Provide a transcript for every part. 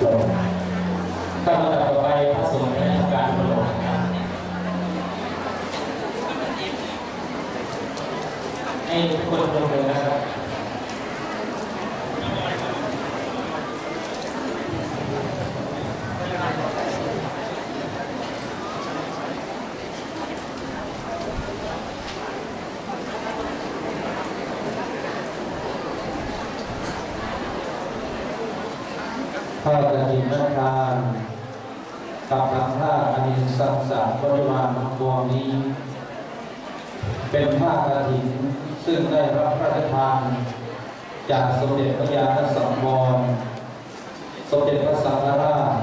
ก็ลำดับต่อไปพระสงฆ์ในการลงนะครับให้ทุกคนลงมือนะครับ ผ้ากฐินนัทานกับทางผ้าอนิสังสารบริวารทั้งปวงนี้ เป็นผ้ากฐินซึ่งได้รับพระราชทาน จากสมเด็จพระยาณสังวรสมเด็จพระสังฆราช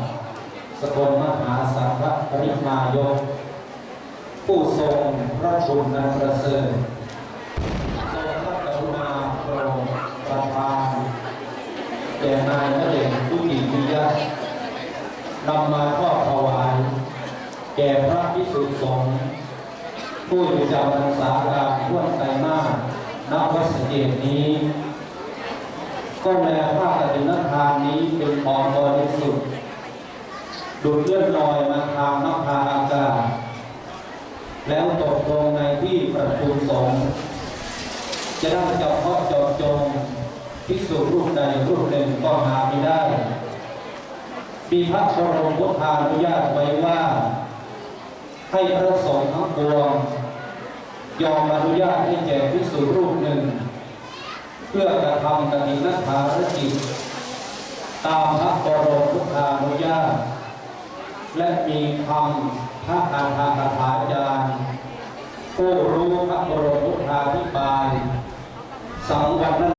สกลมหาสังฆปริมายก ผู้ทรงพระคุณนันประเสริฐทรงพระกรุณาโปรดประทานแก่นายนเดช น์ผู้กิติยะนำมาทอดถวาย แก่พระพิสุทธิสงฆ์ผู้อยู่จำพรรษาการท่วนไตรมาสนับวัดสเกตนี้ก็แลผ้ากฐินทานนี้เป็นของบริสุทธิ์ดุดเลื่อนลอยมาทางนภาอากาศ แล้วตกลงในที่ประชุมสงฆ์จะได้เฉพาะเจาะจงภิกษุรูปใดรูปหนึ่งก็หาไม่ได้ มีพระบรมพุทธานุญาตไว้ว่า ให้พระสงฆ์ทั้งปวง ยอมอนุญาตให้แก่ภิกษุรูปหนึ่ง เพื่อกระทำกฐินภารกิจตามพระบรมพุทธานุญาต และมีคำพระอาภาคถาจารย์ผู้รู้พระบรมพุทธาธิบายสังวร